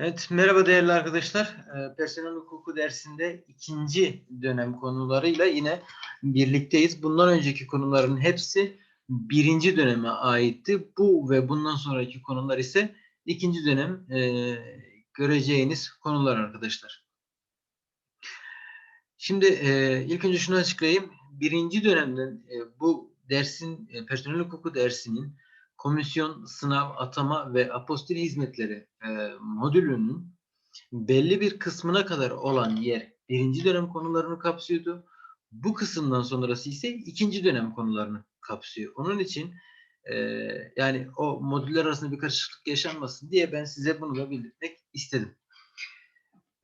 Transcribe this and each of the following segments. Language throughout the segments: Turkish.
Evet, merhaba değerli arkadaşlar. Ee, Personel hukuku dersinde ikinci dönem konularıyla yine birlikteyiz. Bundan önceki konuların hepsi birinci döneme aitti. Bu ve bundan sonraki konular ise ikinci dönem e, göreceğiniz konular arkadaşlar. Şimdi e, ilk önce şunu açıklayayım. Birinci dönemden e, bu dersin, e, personel hukuku dersinin komisyon, sınav, atama ve apostil hizmetleri e, modülünün belli bir kısmına kadar olan yer birinci dönem konularını kapsıyordu. Bu kısımdan sonrası ise ikinci dönem konularını kapsıyor. Onun için e, yani o modüller arasında bir karışıklık yaşanmasın diye ben size bunu da belirtmek istedim.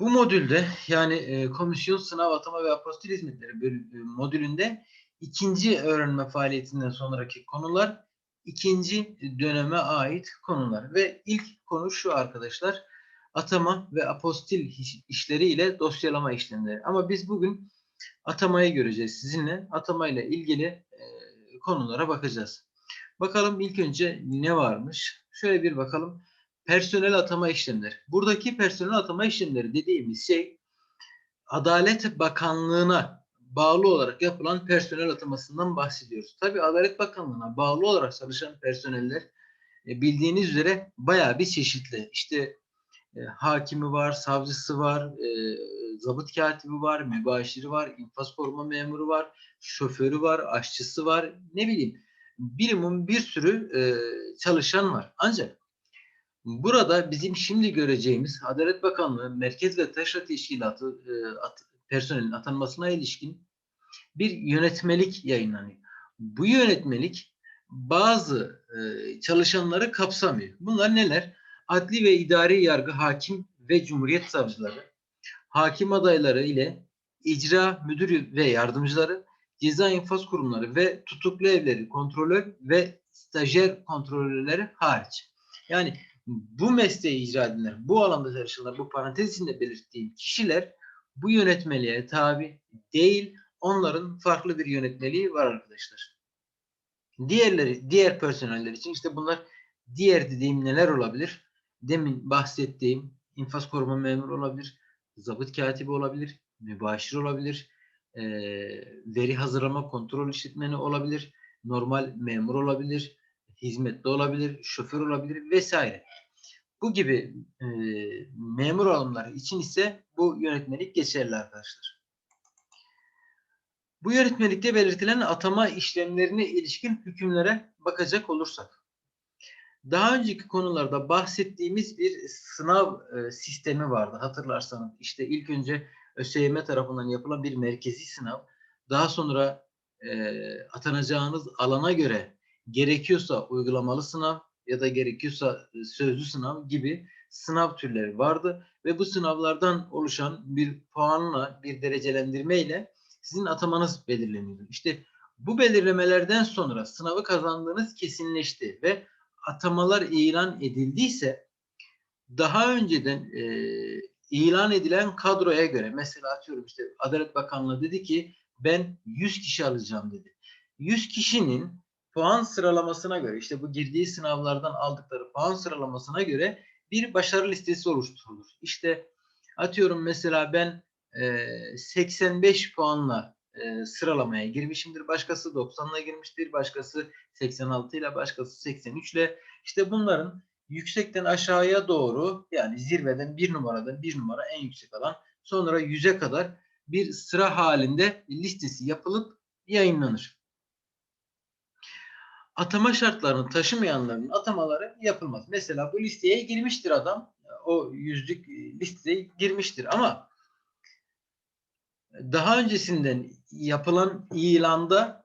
Bu modülde yani e, komisyon, sınav, atama ve apostil hizmetleri e, modülünde ikinci öğrenme faaliyetinden sonraki konular ikinci döneme ait konular. Ve ilk konu şu arkadaşlar. Atama ve apostil işleri ile dosyalama işlemleri. Ama biz bugün atamayı göreceğiz sizinle. Atamayla ilgili e, konulara bakacağız. Bakalım ilk önce ne varmış? Şöyle bir bakalım. Personel atama işlemleri. Buradaki personel atama işlemleri dediğimiz şey Adalet Bakanlığı'na bağlı olarak yapılan personel atamasından bahsediyoruz. Tabi Adalet Bakanlığı'na bağlı olarak çalışan personeller e, bildiğiniz üzere bayağı bir çeşitli. İşte e, hakimi var, savcısı var, e, zabıt katibi var, mübaşiri var, infaz koruma memuru var, şoförü var, aşçısı var, ne bileyim birimum bir sürü e, çalışan var. Ancak burada bizim şimdi göreceğimiz Adalet Bakanlığı Merkez ve Taşra Teşkilatı e, at, personelin atanmasına ilişkin bir yönetmelik yayınlanıyor. Bu yönetmelik bazı e, çalışanları kapsamıyor. Bunlar neler? Adli ve idari yargı hakim ve cumhuriyet savcıları, hakim adayları ile icra müdürü ve yardımcıları, ceza infaz kurumları ve tutuklu evleri kontrolör ve stajyer kontrolörleri hariç. Yani bu mesleği icra edenler, bu alanda çalışanlar, bu parantez içinde belirttiğim kişiler bu yönetmeliğe tabi değil, onların farklı bir yönetmeliği var arkadaşlar. Diğerleri, diğer personeller için işte bunlar diğer dediğim neler olabilir? Demin bahsettiğim infaz koruma memuru olabilir, zabıt katibi olabilir, mübaşir olabilir, e, veri hazırlama kontrol işletmeni olabilir, normal memur olabilir, hizmetli olabilir, şoför olabilir vesaire. Bu gibi e, memur alımları için ise bu yönetmelik geçerli arkadaşlar. Bu yönetmelikte belirtilen atama işlemlerine ilişkin hükümlere bakacak olursak. Daha önceki konularda bahsettiğimiz bir sınav e, sistemi vardı hatırlarsanız. İşte ilk önce ÖSYM tarafından yapılan bir merkezi sınav. Daha sonra e, atanacağınız alana göre gerekiyorsa uygulamalı sınav ya da gerekiyorsa e, sözlü sınav gibi sınav türleri vardı ve bu sınavlardan oluşan bir puanla, bir derecelendirme ile sizin atamanız belirleniyordu. İşte bu belirlemelerden sonra sınavı kazandığınız kesinleşti ve atamalar ilan edildiyse daha önceden e, ilan edilen kadroya göre mesela atıyorum işte Adalet Bakanlığı dedi ki ben 100 kişi alacağım dedi. 100 kişinin puan sıralamasına göre işte bu girdiği sınavlardan aldıkları puan sıralamasına göre bir başarı listesi oluşturulur. İşte atıyorum mesela ben 85 puanla sıralamaya girmişimdir. Başkası 90'la girmiştir. Başkası 86 ile başkası 83 ile. İşte bunların yüksekten aşağıya doğru yani zirveden bir numaradan bir numara en yüksek alan sonra 100'e kadar bir sıra halinde listesi yapılıp yayınlanır. Atama şartlarını taşımayanların atamaları yapılmaz. Mesela bu listeye girmiştir adam. O yüzlük listeye girmiştir ama daha öncesinden yapılan ilanda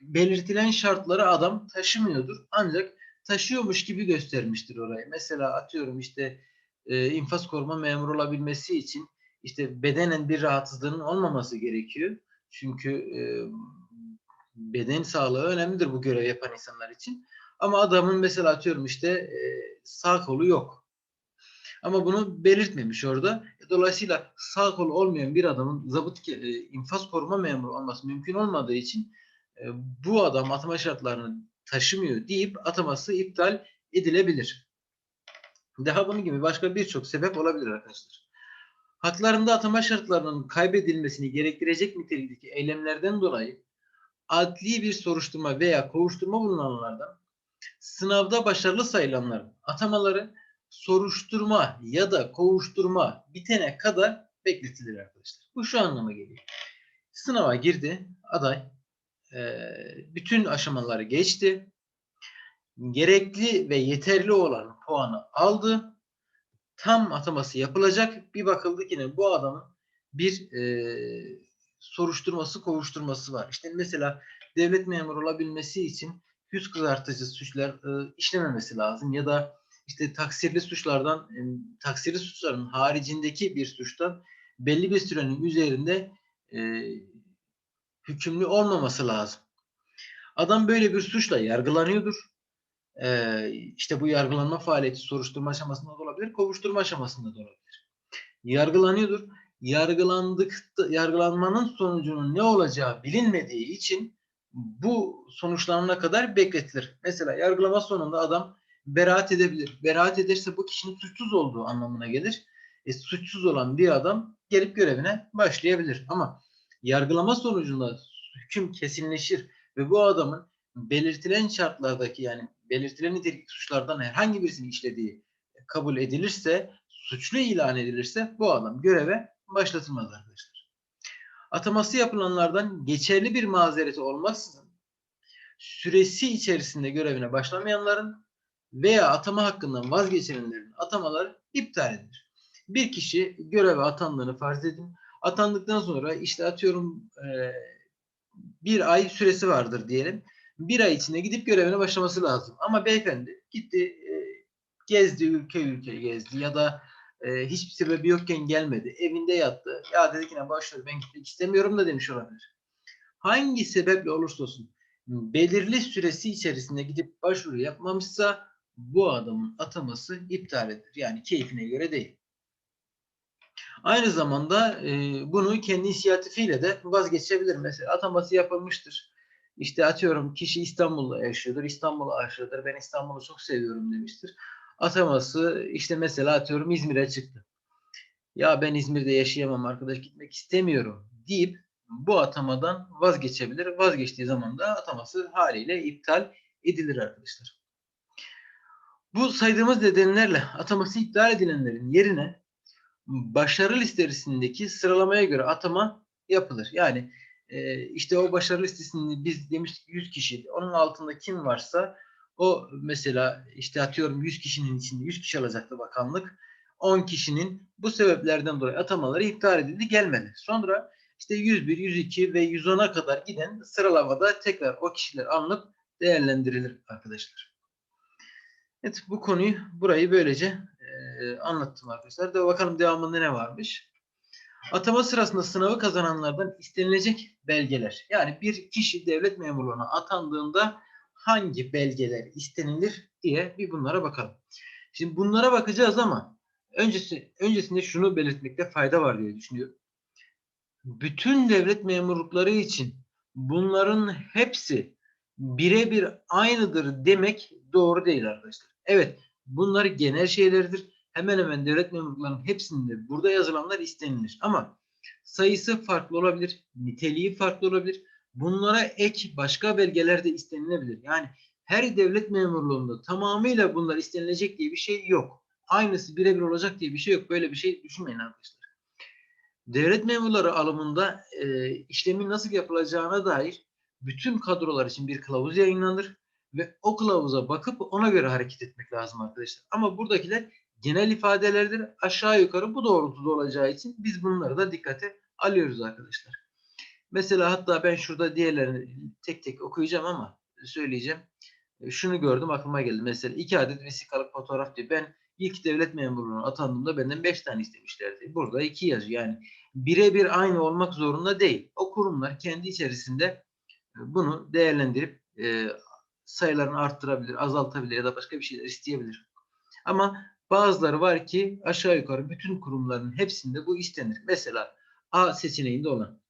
belirtilen şartları adam taşımıyordur. Ancak taşıyormuş gibi göstermiştir orayı. Mesela atıyorum işte e, infaz koruma memuru olabilmesi için işte bedenen bir rahatsızlığının olmaması gerekiyor. Çünkü e, beden sağlığı önemlidir bu görev yapan insanlar için. Ama adamın mesela atıyorum işte e, sağ kolu yok. Ama bunu belirtmemiş orada. Dolayısıyla sağ kolu olmayan bir adamın zabıt e, infaz koruma memuru olması mümkün olmadığı için e, bu adam atama şartlarını taşımıyor deyip ataması iptal edilebilir. Daha bunun gibi başka birçok sebep olabilir arkadaşlar. Haklarında atama şartlarının kaybedilmesini gerektirecek nitelikteki eylemlerden dolayı adli bir soruşturma veya kovuşturma bulunanlardan sınavda başarılı sayılanların atamaları soruşturma ya da kovuşturma bitene kadar bekletilir arkadaşlar. Bu şu anlama geliyor. Sınava girdi aday. bütün aşamaları geçti. Gerekli ve yeterli olan puanı aldı. Tam ataması yapılacak. Bir bakıldı ki bu adamın bir eee, soruşturması, kovuşturması var. İşte mesela devlet memuru olabilmesi için yüz kızartıcı suçlar e, işlememesi lazım ya da işte taksirli suçlardan e, taksirli suçların haricindeki bir suçtan belli bir sürenin üzerinde e, hükümlü olmaması lazım. Adam böyle bir suçla yargılanıyordur. E, işte bu yargılanma faaliyeti soruşturma aşamasında da olabilir, kovuşturma aşamasında da olabilir. Yargılanıyordur. Yargılandık, yargılanmanın sonucunun ne olacağı bilinmediği için bu sonuçlanana kadar bekletilir. Mesela yargılama sonunda adam beraat edebilir. Beraat ederse bu kişinin suçsuz olduğu anlamına gelir. E, suçsuz olan bir adam gelip görevine başlayabilir. Ama yargılama sonucunda hüküm kesinleşir ve bu adamın belirtilen şartlardaki yani belirtilen nitelikli suçlardan herhangi birisini işlediği kabul edilirse, suçlu ilan edilirse bu adam göreve başlatılmaz arkadaşlar. Ataması yapılanlardan geçerli bir mazereti olmaksızın süresi içerisinde görevine başlamayanların veya atama hakkından vazgeçenlerin atamaları iptal edilir. Bir kişi göreve atandığını farz edin. Atandıktan sonra işte atıyorum e, bir ay süresi vardır diyelim. Bir ay içinde gidip görevine başlaması lazım. Ama beyefendi gitti e, gezdi ülke ülke gezdi ya da e, hiçbir sebebi yokken gelmedi. Evinde yattı. Ya dedi ki ne başladı ben gitmek istemiyorum da demiş olabilir. Hangi sebeple olursa olsun belirli süresi içerisinde gidip başvuru yapmamışsa bu adamın ataması iptal edilir. Yani keyfine göre değil. Aynı zamanda e, bunu kendi inisiyatifiyle de vazgeçebilir. Mesela ataması yapılmıştır. İşte atıyorum kişi İstanbul'da yaşıyordur. İstanbul'a aşığıdır. Ben İstanbul'u çok seviyorum demiştir. Ataması işte mesela atıyorum İzmir'e çıktı. Ya ben İzmir'de yaşayamam arkadaş gitmek istemiyorum deyip bu atamadan vazgeçebilir. Vazgeçtiği zaman da ataması haliyle iptal edilir arkadaşlar. Bu saydığımız nedenlerle ataması iptal edilenlerin yerine başarı listesindeki sıralamaya göre atama yapılır. Yani işte o başarı listesinde biz demiştik 100 kişi. Onun altında kim varsa o mesela işte atıyorum 100 kişinin içinde 100 kişi alacaktı bakanlık. 10 kişinin bu sebeplerden dolayı atamaları iptal edildi gelmedi. Sonra işte 101, 102 ve 110'a kadar giden sıralamada tekrar o kişiler alınıp değerlendirilir arkadaşlar. Evet bu konuyu burayı böylece e, anlattım arkadaşlar. De bakalım devamında ne varmış. Atama sırasında sınavı kazananlardan istenilecek belgeler. Yani bir kişi devlet memurluğuna atandığında hangi belgeler istenilir diye bir bunlara bakalım. Şimdi bunlara bakacağız ama öncesi, öncesinde şunu belirtmekte fayda var diye düşünüyorum. Bütün devlet memurlukları için bunların hepsi birebir aynıdır demek doğru değil arkadaşlar. Evet bunlar genel şeylerdir. Hemen hemen devlet memurlarının hepsinde burada yazılanlar istenilir. Ama sayısı farklı olabilir, niteliği farklı olabilir. Bunlara ek başka belgeler de istenilebilir. Yani her devlet memurluğunda tamamıyla bunlar istenilecek diye bir şey yok. Aynısı birebir olacak diye bir şey yok. Böyle bir şey düşünmeyin arkadaşlar. Devlet memurları alımında e, işlemin nasıl yapılacağına dair bütün kadrolar için bir kılavuz yayınlanır ve o kılavuza bakıp ona göre hareket etmek lazım arkadaşlar. Ama buradakiler genel ifadelerdir. Aşağı yukarı bu doğrultuda olacağı için biz bunları da dikkate alıyoruz arkadaşlar. Mesela hatta ben şurada diğerlerini tek tek okuyacağım ama söyleyeceğim. E, şunu gördüm aklıma geldi. Mesela iki adet vesikalık fotoğraf diyor. Ben ilk devlet memurluğuna atandığımda benden beş tane istemişlerdi. Burada iki yazıyor. Yani birebir aynı olmak zorunda değil. O kurumlar kendi içerisinde e, bunu değerlendirip e, sayılarını arttırabilir, azaltabilir ya da başka bir şeyler isteyebilir. Ama bazıları var ki aşağı yukarı bütün kurumların hepsinde bu istenir. Mesela A seçeneğinde olan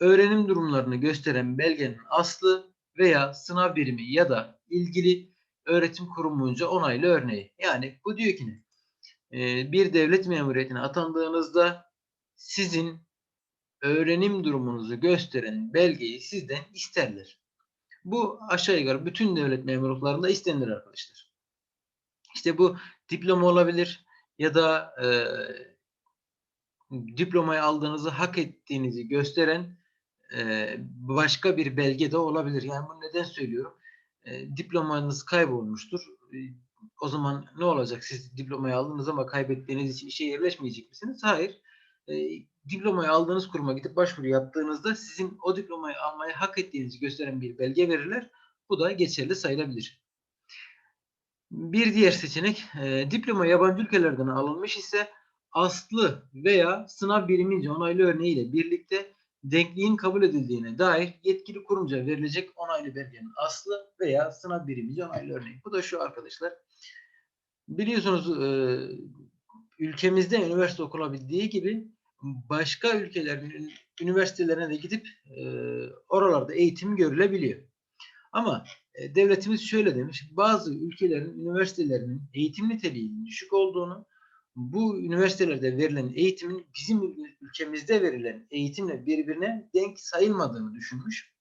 öğrenim durumlarını gösteren belgenin aslı veya sınav birimi ya da ilgili öğretim kurumunca onaylı örneği. Yani bu diyor ki ne? e, bir devlet memuriyetine atandığınızda sizin öğrenim durumunuzu gösteren belgeyi sizden isterler. Bu aşağı yukarı bütün devlet memurluklarında istenir arkadaşlar. İşte bu diploma olabilir ya da e, diplomayı aldığınızı hak ettiğinizi gösteren e, başka bir belge de olabilir. Yani bunu neden söylüyorum? E, diplomanız kaybolmuştur. E, o zaman ne olacak? Siz diplomayı aldınız ama kaybettiğiniz için işe yerleşmeyecek misiniz? Hayır. Diplomayı aldığınız kuruma gidip başvuru yaptığınızda sizin o diplomayı almayı hak ettiğinizi gösteren bir belge verirler. Bu da geçerli sayılabilir. Bir diğer seçenek diploma yabancı ülkelerden alınmış ise aslı veya sınav birimince onaylı örneğiyle birlikte denkliğin kabul edildiğine dair yetkili kurumca verilecek onaylı belgenin aslı veya sınav birimince onaylı örneği. Bu da şu arkadaşlar. Biliyorsunuz e, ülkemizde üniversite okulabildiği gibi başka ülkelerin üniversitelerine de gidip e, oralarda eğitim görülebiliyor. Ama e, devletimiz şöyle demiş, bazı ülkelerin üniversitelerinin eğitim niteliğinin düşük olduğunu, bu üniversitelerde verilen eğitimin bizim ülkemizde verilen eğitimle birbirine denk sayılmadığını düşünmüş.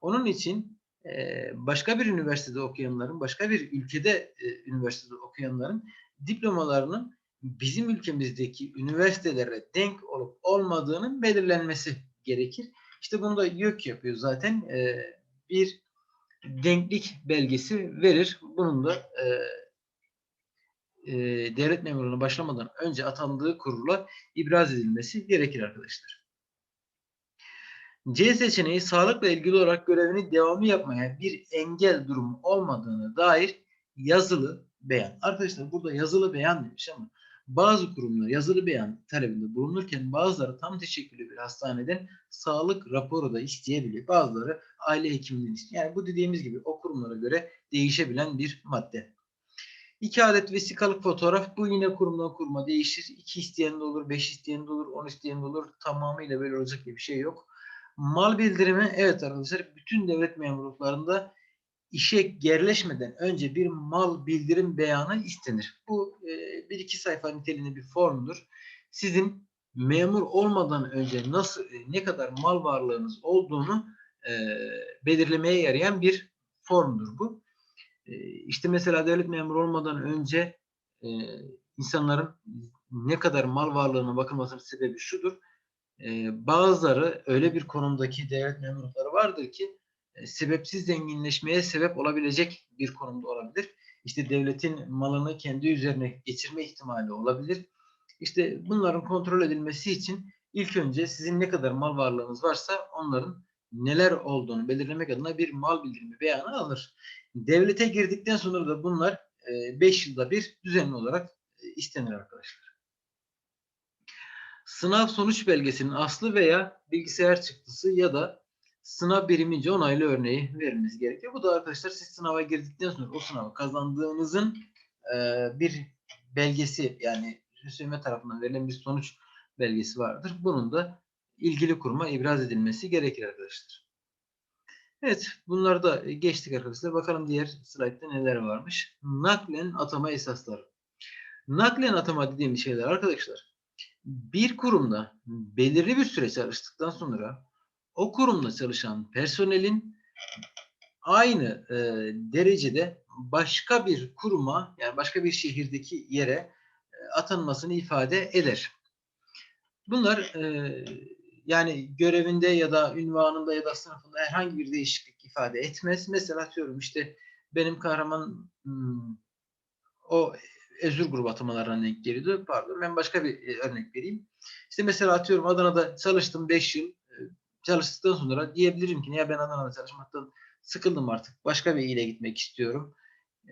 Onun için e, başka bir üniversitede okuyanların, başka bir ülkede e, üniversitede okuyanların diplomalarının bizim ülkemizdeki üniversitelere denk olup olmadığının belirlenmesi gerekir. İşte bunu da YÖK yapıyor zaten. E, bir denklik belgesi verir. Bunun da e, devlet memurluğuna başlamadan önce atandığı kurula ibraz edilmesi gerekir arkadaşlar. C seçeneği sağlıkla ilgili olarak görevini devamlı yapmaya bir engel durumu olmadığını dair yazılı beyan. Arkadaşlar burada yazılı beyan demiş ama bazı kurumlar yazılı beyan talebinde bulunurken bazıları tam teşekküllü bir hastaneden sağlık raporu da isteyebiliyor. Bazıları aile hekiminden istiyor. Yani bu dediğimiz gibi o kurumlara göre değişebilen bir madde. İki adet vesikalık fotoğraf bu yine kurumdan kuruma değişir. İki isteyen de olur, beş isteyen de olur, on isteyen de olur. Tamamıyla böyle olacak gibi bir şey yok. Mal bildirimi evet arkadaşlar bütün devlet memurluklarında işe yerleşmeden önce bir mal bildirim beyanı istenir. Bu e, bir iki sayfa niteliğinde bir formdur. Sizin memur olmadan önce nasıl e, ne kadar mal varlığınız olduğunu e, belirlemeye yarayan bir formdur bu. E, işte mesela devlet memuru olmadan önce e, insanların ne kadar mal varlığına bakılmasının sebebi şudur. E, bazıları öyle bir konumdaki devlet memurları vardır ki e, sebepsiz zenginleşmeye sebep olabilecek bir konumda olabilir. İşte devletin malını kendi üzerine geçirme ihtimali olabilir. İşte bunların kontrol edilmesi için ilk önce sizin ne kadar mal varlığınız varsa onların neler olduğunu belirlemek adına bir mal bildirimi beyanı alır. Devlete girdikten sonra da bunlar 5 e, yılda bir düzenli olarak e, istenir arkadaşlar. Sınav sonuç belgesinin aslı veya bilgisayar çıktısı ya da sınav birimince onaylı örneği vermeniz gerekiyor. Bu da arkadaşlar siz sınava girdikten sonra o sınavı kazandığınızın e, bir belgesi yani ÖSYM tarafından verilen bir sonuç belgesi vardır. Bunun da ilgili kuruma ibraz edilmesi gerekir arkadaşlar. Evet bunları da geçtik arkadaşlar. Bakalım diğer slaytta neler varmış. Naklen atama esasları. Naklen atama dediğim şeyler arkadaşlar bir kurumda belirli bir süre çalıştıktan sonra o kurumda çalışan personelin aynı e, derecede başka bir kuruma yani başka bir şehirdeki yere e, atanmasını ifade eder. Bunlar e, yani görevinde ya da ünvanında ya da sınıfında herhangi bir değişiklik ifade etmez. Mesela atıyorum işte benim kahraman hmm, o Ezür grubu atamalarına denk geliyordu. Pardon ben başka bir e, örnek vereyim. İşte mesela atıyorum Adana'da çalıştım 5 yıl çalıştıktan sonra diyebilirim ki ya ben Adana'da çalışmaktan sıkıldım artık. Başka bir ile gitmek istiyorum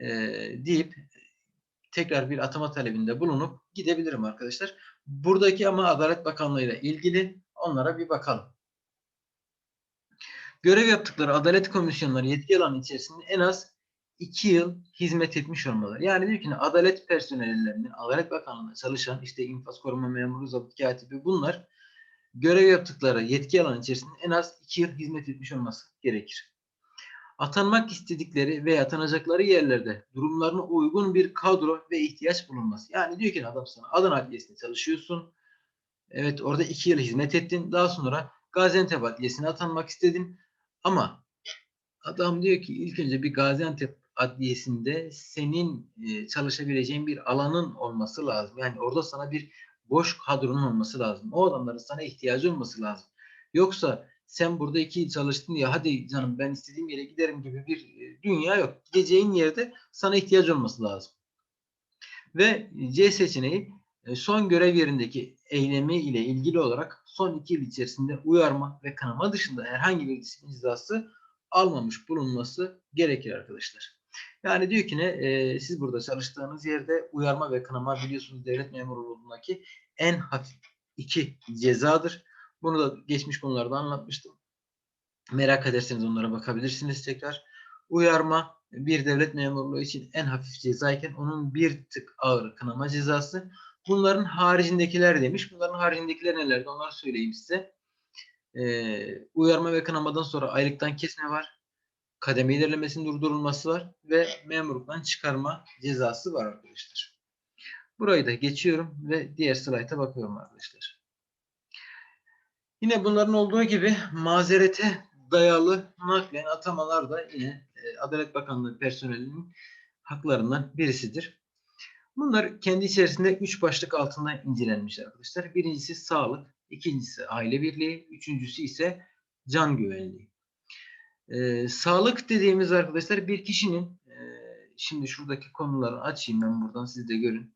e, deyip tekrar bir atama talebinde bulunup gidebilirim arkadaşlar. Buradaki ama Adalet Bakanlığı ile ilgili onlara bir bakalım. Görev yaptıkları adalet komisyonları yetki alanı içerisinde en az 2 yıl hizmet etmiş olmaları. Yani diyor ki adalet personellerinin, Adalet Bakanlığı'nda çalışan işte infaz koruma memuru, zabıt katibi bunlar görev yaptıkları yetki alanı içerisinde en az 2 yıl hizmet etmiş olması gerekir. atanmak istedikleri veya atanacakları yerlerde durumlarına uygun bir kadro ve ihtiyaç bulunması. Yani diyor ki adam sana Adana Adliyesi'nde çalışıyorsun. Evet orada iki yıl hizmet ettin. Daha sonra Gaziantep Adliyesi'ne atanmak istedin. Ama adam diyor ki ilk önce bir Gaziantep Adliyesi'nde senin e, çalışabileceğin bir alanın olması lazım. Yani orada sana bir boş kadronun olması lazım. O adamların sana ihtiyacı olması lazım. Yoksa sen burada iki yıl çalıştın ya hadi canım ben istediğim yere giderim gibi bir e, dünya yok. Gideceğin yerde sana ihtiyaç olması lazım. Ve C seçeneği son görev yerindeki eylemi ile ilgili olarak son iki yıl içerisinde uyarma ve kanama dışında herhangi bir disiplin cezası almamış bulunması gerekir arkadaşlar. Yani diyor ki ne? E, siz burada çalıştığınız yerde uyarma ve kınama biliyorsunuz devlet memurluğundaki en hafif iki cezadır. Bunu da geçmiş konularda anlatmıştım. Merak ederseniz onlara bakabilirsiniz tekrar. Uyarma bir devlet memurluğu için en hafif cezayken onun bir tık ağır kınama cezası. Bunların haricindekiler demiş. Bunların haricindekiler nelerdi? Onları söyleyeyim size. Ee, uyarma ve kınamadan sonra aylıktan kesme var. Kademe ilerlemesinin durdurulması var ve memurluktan çıkarma cezası var arkadaşlar. Burayı da geçiyorum ve diğer slayta bakıyorum arkadaşlar. Yine bunların olduğu gibi mazerete dayalı naklen atamalar da yine e, Adalet Bakanlığı personelinin haklarından birisidir. Bunlar kendi içerisinde üç başlık altında incelenmiş arkadaşlar. Birincisi sağlık, ikincisi aile birliği, üçüncüsü ise can güvenliği. Ee, sağlık dediğimiz arkadaşlar bir kişinin e, şimdi şuradaki konuları açayım ben buradan siz de görün.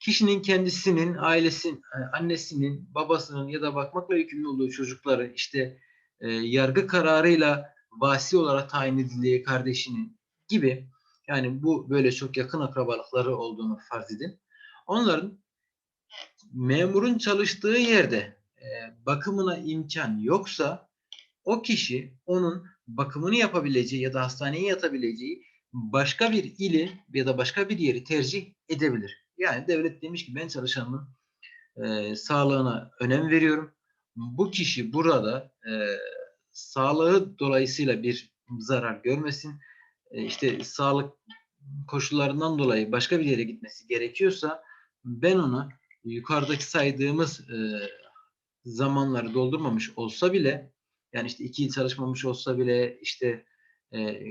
Kişinin kendisinin, ailesinin, annesinin, babasının ya da bakmakla yükümlü olduğu çocukları işte e, yargı kararıyla vasi olarak tayin edildiği kardeşinin gibi yani bu böyle çok yakın akrabalıkları olduğunu farz edin. Onların memurun çalıştığı yerde e, bakımına imkan yoksa o kişi onun bakımını yapabileceği ya da hastaneye yatabileceği başka bir ili ya da başka bir yeri tercih edebilir. Yani devlet demiş ki ben çalışanımın e, sağlığına önem veriyorum. Bu kişi burada e, sağlığı dolayısıyla bir zarar görmesin. E, işte sağlık koşullarından dolayı başka bir yere gitmesi gerekiyorsa ben ona yukarıdaki saydığımız e, zamanları doldurmamış olsa bile yani işte iki yıl çalışmamış olsa bile işte e,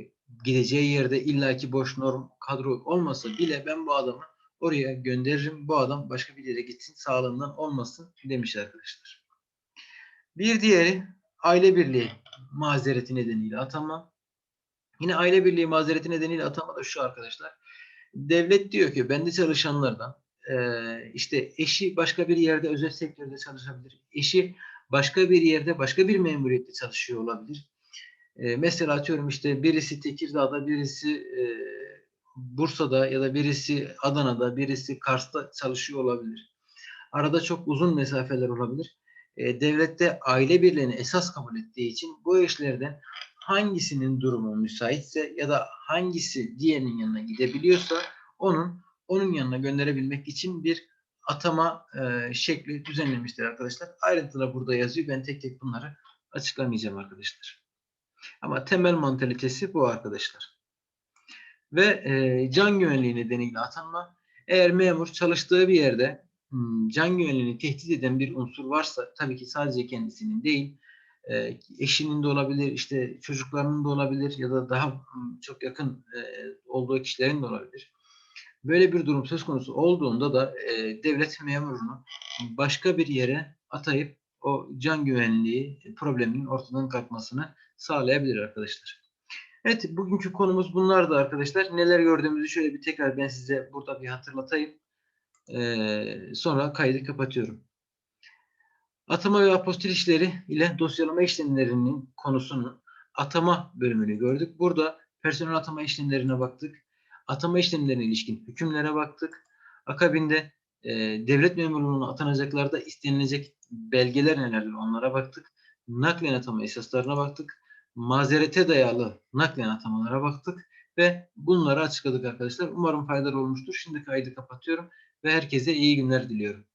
gideceği yerde illaki boş norm kadro olmasa bile ben bu adamı oraya gönderirim. Bu adam başka bir yere gitsin sağlığından olmasın demiş arkadaşlar. Bir diğeri aile birliği mazereti nedeniyle atama. Yine aile birliği mazereti nedeniyle atama da şu arkadaşlar. Devlet diyor ki bende çalışanlardan e, işte eşi başka bir yerde özel sektörde çalışabilir. Eşi başka bir yerde başka bir memuriyette çalışıyor olabilir. E, mesela atıyorum işte birisi Tekirdağ'da, birisi e, Bursa'da ya da birisi Adana'da, birisi Kars'ta çalışıyor olabilir. Arada çok uzun mesafeler olabilir. Devlette aile birliğini esas kabul ettiği için bu eşlerden hangisinin durumu müsaitse ya da hangisi diğerinin yanına gidebiliyorsa onun onun yanına gönderebilmek için bir atama e, şekli düzenlemiştir arkadaşlar. Ayrıntılar burada yazıyor. Ben tek tek bunları açıklamayacağım arkadaşlar. Ama temel mantalitesi bu arkadaşlar. Ve e, can güvenliği nedeniyle atanma. Eğer memur çalıştığı bir yerde hmm, can güvenliğini tehdit eden bir unsur varsa tabii ki sadece kendisinin değil eşinin de olabilir, işte çocuklarının da olabilir ya da daha hmm, çok yakın olduğu kişilerin de olabilir. Böyle bir durum söz konusu olduğunda da devlet memurunu başka bir yere atayıp o can güvenliği probleminin ortadan kalkmasını sağlayabilir arkadaşlar. Evet bugünkü konumuz bunlardı arkadaşlar. Neler gördüğümüzü şöyle bir tekrar ben size burada bir hatırlatayım. Ee, sonra kaydı kapatıyorum. Atama ve apostil işleri ile dosyalama işlemlerinin konusunun atama bölümünü gördük. Burada personel atama işlemlerine baktık. Atama işlemlerine ilişkin hükümlere baktık. Akabinde e, devlet memurluğuna atanacaklarda istenilecek belgeler nelerdir onlara baktık. Naklen atama esaslarına baktık. Mazerete dayalı naklen atamalara baktık ve bunları açıkladık arkadaşlar. Umarım faydalı olmuştur. Şimdi kaydı kapatıyorum ve herkese iyi günler diliyorum.